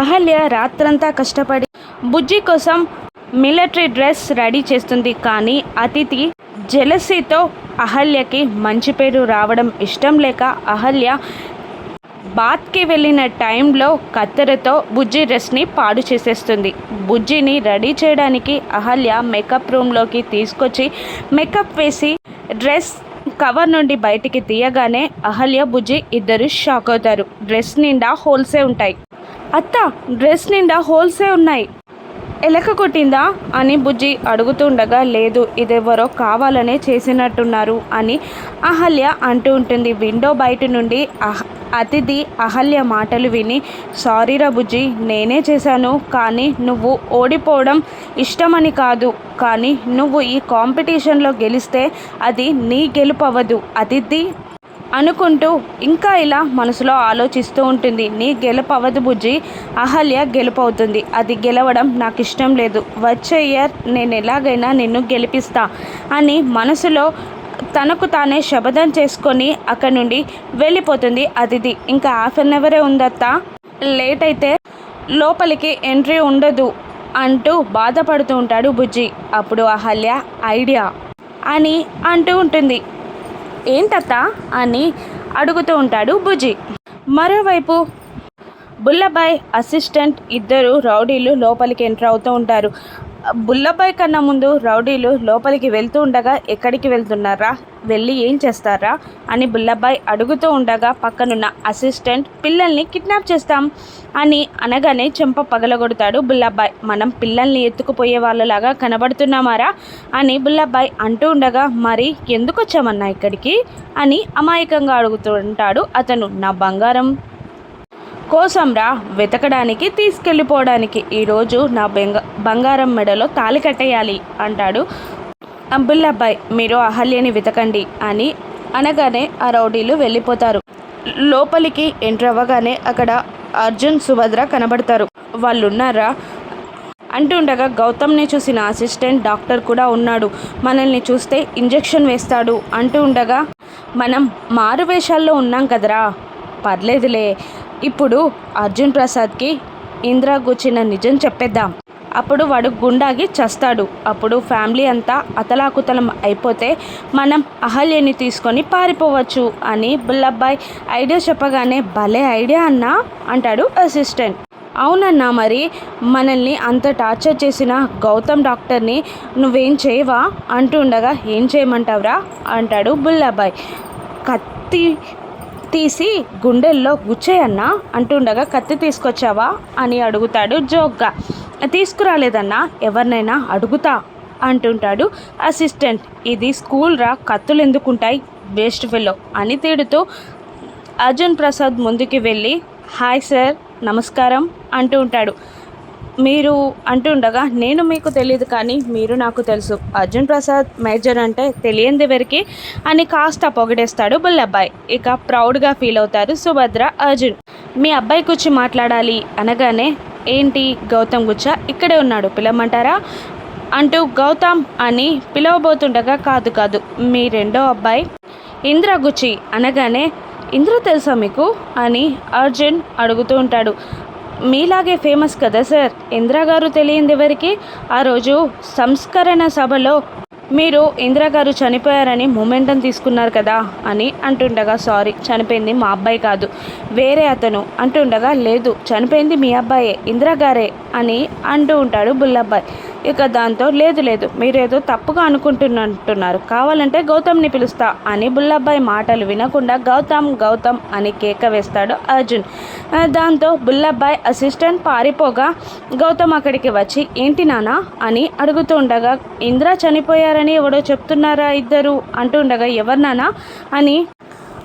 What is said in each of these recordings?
అహల్య రాత్రంతా కష్టపడి బుజ్జి కోసం మిలిటరీ డ్రెస్ రెడీ చేస్తుంది కానీ అతిథి జెలసీతో అహల్యకి మంచి పేరు రావడం ఇష్టం లేక అహల్య బాత్కి వెళ్ళిన టైంలో కత్తెరతో బుజ్జి డ్రెస్ని పాడు చేసేస్తుంది. బుజ్జిని రెడీ చేయడానికి అహల్య మేకప్ రూమ్లోకి తీసుకొచ్చి మేకప్ వేసి డ్రెస్ కవర్ నుండి బయటికి తీయగానే అహల్య బుజ్జి ఇద్దరు షాక్ అవుతారు. డ్రెస్ నిండా హోల్సే ఉంటాయి. అత్త డ్రెస్ నిండా హోల్సే ఉన్నాయి. ఎలక కొట్టిందా? అని బుజ్జి అడుగుతుండగా లేదు ఇదెవరో కావాలనే చేసినట్టున్నారు అని అహల్య అంటూ ఉంటుంది. విండో బయట నుండి అహ అతిథి అహల్య మాటలు విని సారీరా బుజ్జి నేనే చేశాను కానీ నువ్వు ఓడిపోవడం ఇష్టమని కాదు. కానీ నువ్వు ఈ కాంపిటీషన్లో గెలిస్తే అది నీ గెలుపవదు అతిథి అనుకుంటూ ఇంకా ఇలా మనసులో ఆలోచిస్తూ ఉంటుంది. నీ గెలుపవదు బుజ్జి అహల్య గెలుపవుతుంది. అది గెలవడం నాకు ఇష్టం లేదు. వచ్చే ఇయర్ నేను ఎలాగైనా నిన్ను గెలిపిస్తా అని మనసులో తనకు తానే శబదం చేసుకొని అక్కడి నుండి వెళ్ళిపోతుంది అతిథి. ఇంకా హాఫ్ అన్ అవరే ఉందత్తా? లేట్ అయితే లోపలికి ఎంట్రీ ఉండదు అంటూ బాధపడుతూ ఉంటాడు బుజ్జి. అప్పుడు అహల్య ఐడియా అని అంటూ ఉంటుంది. ఏంటత్త అని అడుగుతూ ఉంటాడు బుజి మరోవైపు బుల్లబాయ్ అసిస్టెంట్ ఇద్దరు రౌడీలు లోపలికి ఎంటర్ అవుతూ ఉంటారు. బుల్లబాయ్ కన్నా ముందు రౌడీలు లోపలికి వెళ్తూ ఉండగా ఎక్కడికి వెళ్తున్నారా? వెళ్ళి ఏం చేస్తారా? అని బుల్లబాయ్ అడుగుతూ ఉండగా పక్కనున్న అసిస్టెంట్ పిల్లల్ని కిడ్నాప్ చేస్తాం అని అనగానే చెంప పగలగొడతాడు బుల్లబాయ్. మనం పిల్లల్ని ఎత్తుకుపోయే వాళ్ళలాగా కనబడుతున్నామారా? అని బుల్లబాయ్ అంటూ ఉండగా మరి ఎందుకు వచ్చామన్నా ఇక్కడికి? అని అమాయకంగా అడుగుతూ ఉంటాడు అతను. నా బంగారం కోసంరా వెతకడానికి తీసుకెళ్ళిపోవడానికి. ఈరోజు నా బెంగ బంగారం మెడలో తాళి కట్టేయాలి అంటాడు అబ్దుల్లాబాయ్ మీరు అహల్యని వెతకండి అని అనగానే ఆ రౌడీలు వెళ్ళిపోతారు. లోపలికి ఎంటర్ అవ్వగానే అక్కడ అర్జున్ సుభద్ర కనబడతారు. వాళ్ళున్నారా? అంటుండగా గౌతమ్ని చూసిన అసిస్టెంట్ డాక్టర్ కూడా ఉన్నాడు. మనల్ని చూస్తే ఇంజెక్షన్ వేస్తాడు అంటూ ఉండగా మనం మారు వేషాల్లో ఉన్నాం కదరా? పర్లేదులే. ఇప్పుడు అర్జున్ ప్రసాద్కి ఇందిరా గుచ్చిన నిజం చెప్పేద్దాం. అప్పుడు వాడు గుండాగి చస్తాడు. అప్పుడు ఫ్యామిలీ అంతా అతలాకుతలం అయిపోతే మనం అహల్యని తీసుకొని పారిపోవచ్చు అని బుల్లబ్బాయ్ ఐడియా చెప్పగానే భలే ఐడియా అన్నా అంటాడు అసిస్టెంట్. అవునన్నా మరి మనల్ని అంత టార్చర్ చేసిన గౌతమ్ డాక్టర్ని నువ్వేం చేయవా? అంటూ ఉండగా ఏం చేయమంటావురా? అంటాడు బుల్లబ్బాయ్. కత్తి తీసి గుండెల్లో గుచ్చేయన్నా అంటుండగా కత్తి తీసుకొచ్చావా? అని అడుగుతాడు జోక్గా. తీసుకురాలేదన్నా ఎవరినైనా అడుగుతా అంటుంటాడు అసిస్టెంట్. ఇది స్కూల్ రా కత్తులు ఎందుకుంటాయి? వేస్ట్ ఫెలో అని తిడుతూ అర్జున్ ప్రసాద్ ముందుకి వెళ్ళి హాయ్ సార్ నమస్కారం అంటూ ఉంటాడు. మీరు అంటుండగా నేను మీకు తెలియదు కానీ మీరు నాకు తెలుసు. అర్జున్ ప్రసాద్ మేజర్ అంటే తెలియంది వరకే అని కాస్త పొగిడేస్తాడు బుల్లబ్బాయి ఇక ప్రౌడ్గా ఫీల్ అవుతారు సుభద్ర అర్జున్. మీ అబ్బాయి కూర్చి మాట్లాడాలి అనగానే ఏంటి గౌతమ్ గుచ్చ? ఇక్కడే ఉన్నాడు. పిలవమంటారా? అంటూ గౌతమ్ అని పిలవబోతుండగా కాదు కాదు. మీ రెండో అబ్బాయి ఇంద్ర గుచ్చి. అనగానే ఇంద్ర తెలుసా మీకు? అని అర్జున్ అడుగుతూ ఉంటాడు. మీలాగే ఫేమస్ కదా సార్ ఇందిరాగారు తెలియంది ఎవరికి? ఆ రోజు సంస్కరణ సభలో మీరు ఇందిరాగారు చనిపోయారని మొమెంటం తీసుకున్నారు కదా అని అంటుండగా సారీ చనిపోయింది మా అబ్బాయి కాదు వేరే అతను. అంటుండగా లేదు చనిపోయింది మీ అబ్బాయే ఇందిరాగారే అని అంటూ ఉంటాడు బుల్లబ్బాయి. ఇక దాంతో లేదు లేదు. మీరేదో తప్పుగా అనుకుంటున్నట్టున్నారు. కావాలంటే గౌతమ్ని పిలుస్తా అని బుల్లబ్బాయి మాటలు వినకుండా గౌతమ్ గౌతమ్ అని కేక వేస్తాడు అర్జున్. దాంతో బుల్లబ్బాయి అసిస్టెంట్ పారిపోగా గౌతమ్ అక్కడికి వచ్చి ఏంటి నానా అని అడుగుతూ ఉండగా ఇంద్ర చనిపోయారని ఎవడో చెప్తున్నారా ఇద్దరు? అంటూ ఉండగా ఎవరినానా అని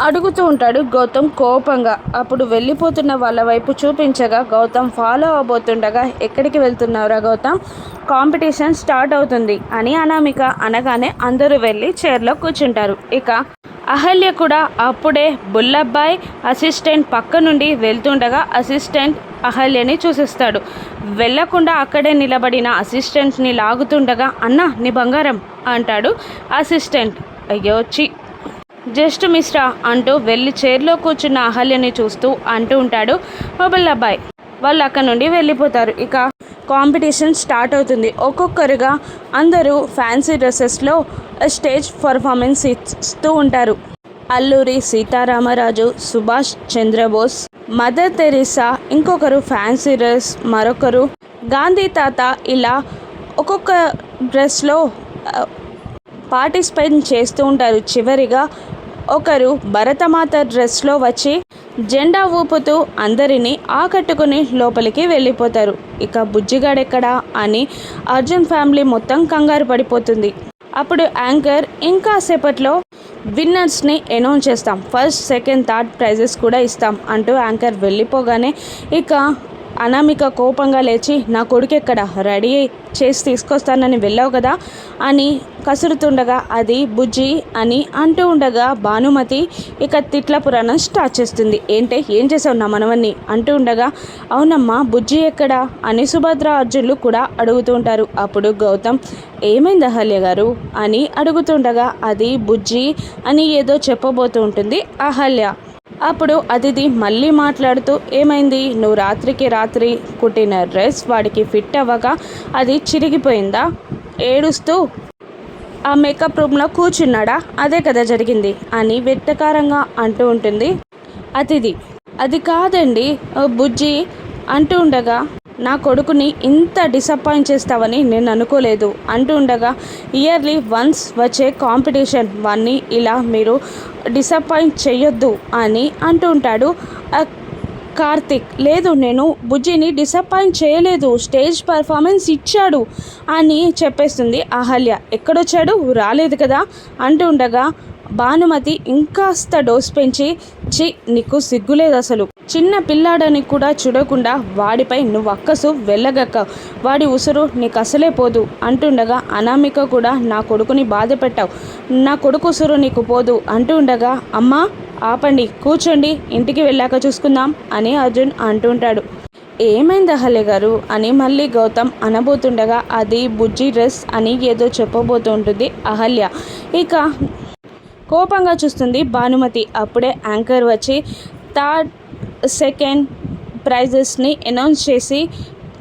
అడుగుతూ ఉంటాడు గౌతమ్ కోపంగా. అప్పుడు వెళ్ళిపోతున్న వాళ్ళ వైపు చూపించగా గౌతమ్ ఫాలో అవబోతుండగా ఎక్కడికి వెళ్తున్నావురా గౌతమ్? కాంపిటీషన్ స్టార్ట్ అవుతుంది అని అనామిక అనగానే అందరూ వెళ్ళి చైర్లో కూర్చుంటారు. ఇక అహల్య కూడా అప్పుడే బుల్లబ్బాయ్ అసిస్టెంట్ పక్క నుండి వెళ్తుండగా అసిస్టెంట్ అహల్యని చూసిస్తాడు. వెళ్ళకుండా అక్కడే నిలబడిన అసిస్టెంట్ని లాగుతుండగా అన్న నీ బంగారం అంటాడు అసిస్టెంట్ అయ్యో చి జస్ట్ మిశ్రా అంటూ వెళ్ళి చైర్లో కూర్చున్న అహల్యని చూస్తూ అంటూ ఉంటాడు బుల్లబ్బాయ్ వాళ్ళు అక్కడ నుండి వెళ్ళిపోతారు. ఇక కాంపిటీషన్ స్టార్ట్ అవుతుంది. ఒక్కొక్కరుగా అందరూ ఫ్యాన్సీ డ్రెస్సెస్లో స్టేజ్ పర్ఫార్మెన్స్ ఇస్తూ ఉంటారు. అల్లూరి సీతారామరాజు సుభాష్ చంద్రబోస్ మదర్ తెరీసా ఇంకొకరు ఫ్యాన్సీ డ్రెస్ మరొకరు గాంధీ తాత ఇలా ఒక్కొక్క డ్రెస్లో పార్టిసిపేట్ చేస్తూ ఉంటారు. చివరిగా ఒకరు భరతమాత డ్రెస్లో వచ్చి జెండా ఊపుతూ అందరినీ ఆకట్టుకుని లోపలికి వెళ్ళిపోతారు. ఇక బుజ్జిగాడెక్కడా అని అర్జున్ ఫ్యామిలీ మొత్తం కంగారు పడిపోతుంది. అప్పుడు యాంకర్ ఇంకా సేపట్లో విన్నర్స్ని అనౌన్స్ చేస్తాం. ఫస్ట్ సెకండ్ థర్డ్ ప్రైజెస్ కూడా ఇస్తాం అంటూ యాంకర్ వెళ్ళిపోగానే ఇక అనామిక కోపంగా లేచి నా కొడుకు ఎక్కడ రెడీ చేసి తీసుకొస్తానని వెళ్ళావు కదా? అని కసురుతుండగా అది బుజ్జి అని అంటూ ఉండగా భానుమతి ఇక తిట్ల పురాణం స్టార్ట్ చేస్తుంది. ఏంటే? ఏం చేసావు నా మనవన్ని అంటూ ఉండగా అవునమ్మా బుజ్జి ఎక్కడ? అని సుభద్ర అర్జునులు కూడా అడుగుతూ ఉంటారు. అప్పుడు గౌతమ్ ఏమైంది అహల్య గారు? అని అడుగుతుండగా అది బుజ్జి అని ఏదో చెప్పబోతూ ఉంటుంది అహల్య. అప్పుడు అతిథి మళ్ళీ మాట్లాడుతూ ఏమైంది? నువ్వు రాత్రికి రాత్రి కుట్టిన డ్రెస్ వాడికి ఫిట్ అవ్వగా అది చిరిగిపోయిందా? ఏడుస్తూ ఆ మేకప్ రూమ్లో కూర్చున్నాడా? అదే కదా జరిగింది అని వెట్టకారంగా అంటూ ఉంటుంది అతిథి. అది కాదండి బుజ్జి అంటూ ఉండగా నా కొడుకుని ఇంత డిసప్పాయింట్ చేస్తావని నేను అనుకోలేదు. అంటూ ఉండగా ఇయర్లీ వన్స్ వచ్చే కాంపిటీషన్ వాన్ని ఇలా మీరు డిసప్పాయింట్ చేయొద్దు అని అంటూ ఉంటాడు కార్తిక్. లేదు నేను బుజ్జిని డిసప్పాయింట్ చేయలేదు. స్టేజ్ పర్ఫార్మెన్స్ ఇచ్చాడు అని చెప్పేస్తుంది అహల్య. ఎక్కడొచ్చాడు? రాలేదు కదా అంటూ ఉండగా భానుమతి ఇంకాస్త డోస్ పెంచి చి నీకు సిగ్గులేదు అసలు. చిన్న పిల్లాడని కూడా చూడకుండా వాడిపై నువ్వు అక్కసు వెళ్ళగక్క. వాడి ఉసురు నీకు అసలే పోదు. అంటుండగా అనామిక కూడా నా కొడుకుని బాధ పెట్టావు నా కొడుకు ఉసురు నీకు పోదు. అంటుండగా ఉండగా అమ్మా ఆపండి. కూర్చోండి. ఇంటికి వెళ్ళాక చూసుకుందాం అని అర్జున్ అంటుంటాడు. ఏమైంది అహల్య గారు? అని మళ్ళీ గౌతమ్ అనబోతుండగా అది బుజ్జి డ్రెస్ అని ఏదో చెప్పబోతుంటుంది అహల్య. ఇక కోపంగా చూస్తుంది భానుమతి. అప్పుడే యాంకర్ వచ్చి థర్డ్ సెకండ్ ప్రైజెస్ని అనౌన్స్ చేసి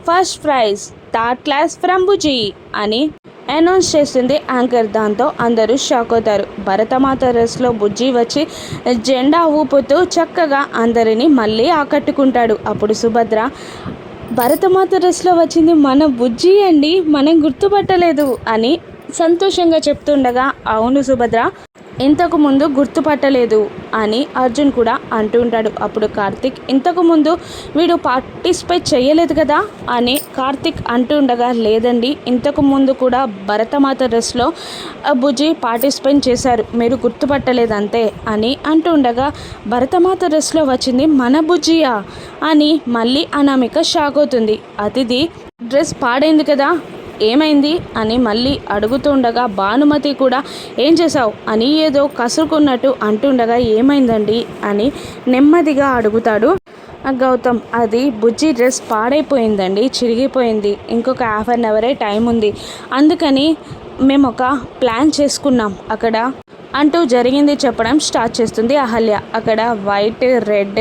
first prize third class from అని అనౌన్స్ చేసింది యాంకర్ దాంతో అందరూ షాక్ అవుతారు. భరతమాత రెస్లో బుజ్జి వచ్చి జెండా ఊపుతూ చక్కగా అందరినీ మళ్ళీ ఆకట్టుకుంటాడు. అప్పుడు సుభద్ర భరతమాత డ్రెస్లో వచ్చింది మన బుజ్జి అండి మనం గుర్తుపట్టలేదు అని సంతోషంగా చెప్తుండగా అవును సుభద్ర ఇంతకు ముందు గుర్తుపట్టలేదు అని అర్జున్ కూడా అంటూ ఉంటాడు. అప్పుడు కార్తిక్ ఇంతకుముందు వీడు పార్టిసిపేట్ చేయలేదు కదా? అని కార్తిక్ అంటూ ఉండగా లేదండి ఇంతకు ముందు కూడా భరతమాత డ్రెస్లో బుజ్జి పార్టిసిపేట్ చేశారు. మీరు గుర్తుపట్టలేదు అంతే అని అంటూ ఉండగా భరతమాత డ్రెస్లో వచ్చింది మన బుజ్జియా అని మళ్ళీ అనామిక షాక్ అవుతుంది. అతిథి డ్రెస్ పాడైంది కదా? ఏమైంది అని మళ్ళీ అడుగుతుండగా భానుమతి కూడా ఏం చేశావు అని ఏదో కసురుకున్నట్టు అంటుండగా ఏమైందండి అని నెమ్మదిగా అడుగుతాడు. గౌతమ్ అది బుజ్జి డ్రెస్ పాడైపోయిందండి చిరిగిపోయింది. ఇంకొక హాఫ్ అన్ అవరే టైం ఉంది. అందుకని మేము ఒక ప్లాన్ చేసుకున్నాం. అక్కడ అంటూ జరిగింది చెప్పడం స్టార్ట్ చేస్తుంది అహల్య. అక్కడ వైట్ రెడ్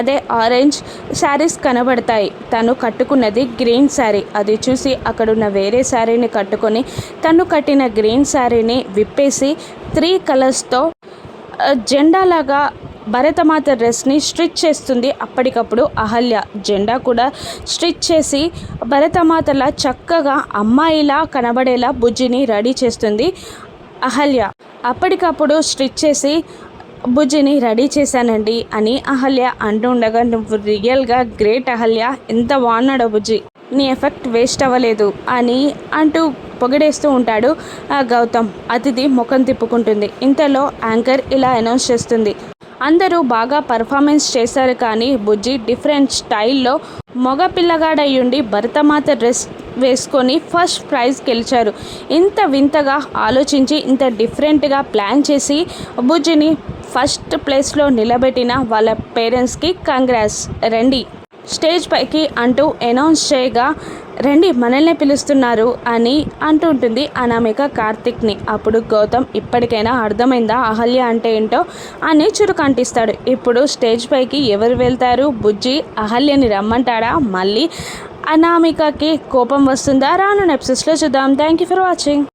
అదే ఆరెంజ్ శారీస్ కనబడతాయి. తను కట్టుకున్నది గ్రీన్ శారీ. అది చూసి అక్కడున్న వేరే శారీని కట్టుకొని తను కట్టిన గ్రీన్ శారీని విప్పేసి త్రీ కలర్స్తో జెండాలాగా భరతమాత డ్రెస్ని స్టిచ్ చేస్తుంది. అప్పటికప్పుడు అహల్య జెండా కూడా స్టిచ్ చేసి భరతమాతలా చక్కగా అమ్మాయిలా కనబడేలా బుజ్జిని రెడీ చేస్తుంది అహల్య. అప్పటికప్పుడు స్టిచ్ చేసి బుజ్జిని రెడీ చేశానండి అని అహల్య అంటుండగా నువ్వు రియల్గా గ్రేట్ అహల్య. ఎంత బాగున్నాడో బుజ్జి. నీ ఎఫెక్ట్ వేస్ట్ అవ్వలేదు అని అంటూ పొగిడేస్తూ ఉంటాడు గౌతమ్. అతిథి ముఖం తిప్పుకుంటుంది. ఇంతలో యాంకర్ ఇలా అనౌన్స్ చేస్తుంది. అందరూ బాగా పర్ఫార్మెన్స్ చేశారు కానీ బుజ్జి డిఫరెంట్ స్టైల్లో మగ పిల్లగాడయ్యుండి భరతమాత డ్రెస్ వేసుకొని ఫస్ట్ ప్రైజ్ గెలిచారు. ఇంత వింతగా ఆలోచించి ఇంత డిఫరెంట్గా ప్లాన్ చేసి బుజ్జిని ఫస్ట్ ప్లేస్లో నిలబెట్టిన వాళ్ళ పేరెంట్స్కి కంగ్రాస్. రండి. స్టేజ్ పైకి అంటూ అనౌన్స్ చేయగా రండి మనల్ని పిలుస్తున్నారు అని అంటుంటుంది అనామిక కార్తిక్ని. అప్పుడు గౌతమ్ ఇప్పటికైనా అర్థమైందా? అహల్య అంటే ఏంటో? అని చురుకంటిస్తాడు. ఇప్పుడు స్టేజ్ పైకి ఎవరు వెళ్తారు? బుజ్జి అహల్యని రమ్మంటాడా? మళ్ళీ అనామికకి కోపం వస్తుందా రాను ఎపిసోడ్స్లో చూద్దాం థ్యాంక్ యూ ఫర్ వాచింగ్